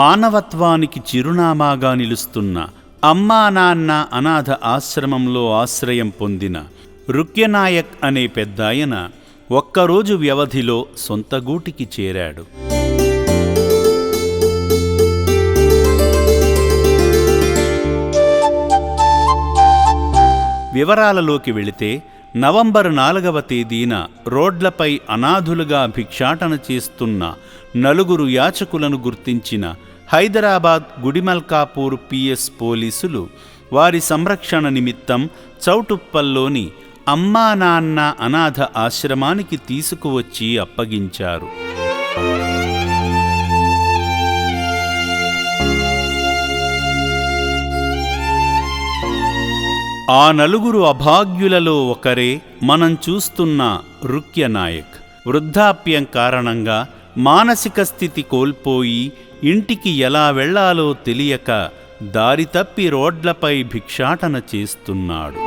మానవత్వానికి చిరునామాగా నిలుస్తున్న అమ్మా నాన్న అనాథ ఆశ్రమంలో ఆశ్రయం పొందిన రుక్యనాయక్ అనే పెద్దాయన ఒక్కరోజు వ్యవధిలో సొంత గూటికి చేరాడు. వివరాలలోకి వెళితే నవంబర్ నాలుగవ తేదీన రోడ్లపై అనాథులుగా భిక్షాటన చేస్తున్న నలుగురు యాచకులను గుర్తించిన హైదరాబాద్ గుడిమల్కాపూర్ పిఎస్ పోలీసులు వారి సంరక్షణ నిమిత్తం చౌటుప్పల్లోని అమ్మా నాన్న అనాథ ఆశ్రమానికి తీసుకువచ్చి అప్పగించారు. ఆ నలుగురు అభాగ్యులలో ఒకరే మనం చూస్తున్న రుక్య నాయక్ వృద్ధాప్యం కారణంగా మానసిక స్థితి కోల్పోయి ఇంటికి ఎలా వెళ్ళాలో తెలియక దారి తప్పి రోడ్లపై భిక్షాటన చేస్తున్నాడు.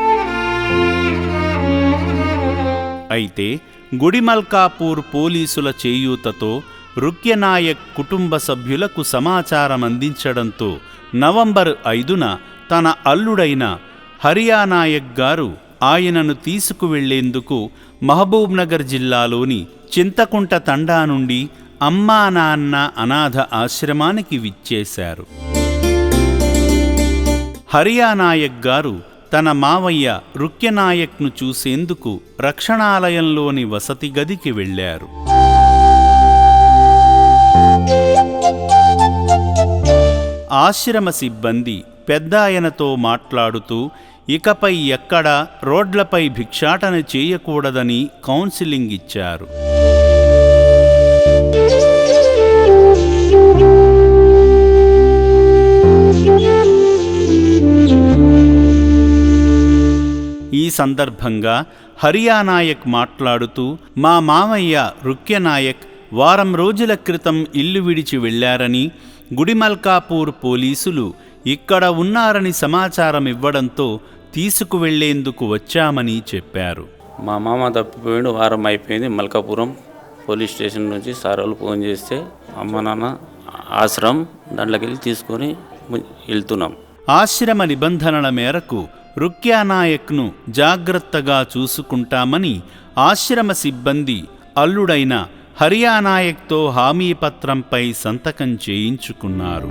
అయితే గుడిమల్కాపూర్ పోలీసుల చేయూతతో రుక్యనాయక్ కుటుంబ సభ్యులకు సమాచారం అందించడంతో నవంబర్ ఐదున తన అల్లుడైన హరియానాయక్ గారు ఆయనను తీసుకువెళ్ళేందుకు మహబూబ్నగర్ జిల్లాలోని చింతకుంట తండా నుండి అమ్మా నాన్న అనాథ ఆశ్రమానికి విచ్చేశారు. హరియానాయక్ గారు తన మావయ్య రుక్యనాయక్ను చూసేందుకు రక్షణాలయంలోని వసతి గదికి వెళ్ళారు. ఆశ్రమ సిబ్బంది పెద్దాయనతో మాట్లాడుతూ ఇకపై ఎక్కడా రోడ్లపై భిక్షాటన చేయకూడదని కౌన్సిలింగ్ ఇచ్చారు. సందర్భంగా హరియానాయక్ మాట్లాడుతూ మా మామయ్య రుక్యనాయక్ వారం రోజుల క్రితం ఇల్లు విడిచి వెళ్ళారని గుడిమల్కాపూర్ పోలీసులు ఇక్కడ ఉన్నారని సమాచారం ఇవ్వడంతో తీసుకువెళ్ళేందుకు వచ్చామని చెప్పారు. మా మామ తప్పిపోయిండు వారం అయిపోయింది మల్కాపురం పోలీస్ స్టేషన్ నుంచి సార్ వాళ్ళు ఫోన్ చేస్తే అమ్మ నాన్న ఆశ్రమం దాంట్లోకి వెళ్ళి తీసుకొని వెళ్తున్నాం. ఆశ్రమ నిబంధనల మేరకు రుక్యానాయక్ను జాగ్రత్తగా చూసుకుంటామని ఆశ్రమ సిబ్బంది అల్లుడైన హరియానాయక్తో హామీపత్రంపై సంతకం చేయించుకున్నారు.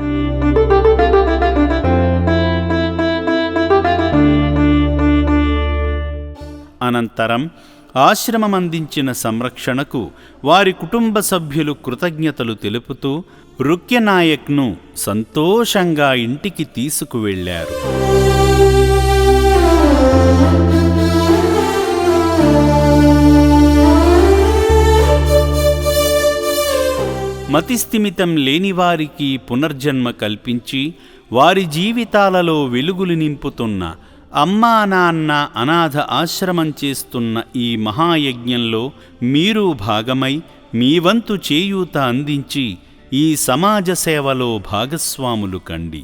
అనంతరం ఆశ్రమం అందించిన సంరక్షణకు వారి కుటుంబ సభ్యులు కృతజ్ఞతలు తెలుపుతూ రుక్యనాయక్ను సంతోషంగా ఇంటికి తీసుకువెళ్ళారు మతిస్థిమితం లేనివారికి పునర్జన్మ కల్పించి వారి జీవితాలలో వెలుగులు నింపుతున్న అమ్మా నాన్న అనాథ ఆశ్రమం చేస్తున్న ఈ మహాయజ్ఞంలో మీరు భాగమై మీ వంతు చేయూత అందించి ఈ సమాజ సేవలో భాగస్వాములు కండి.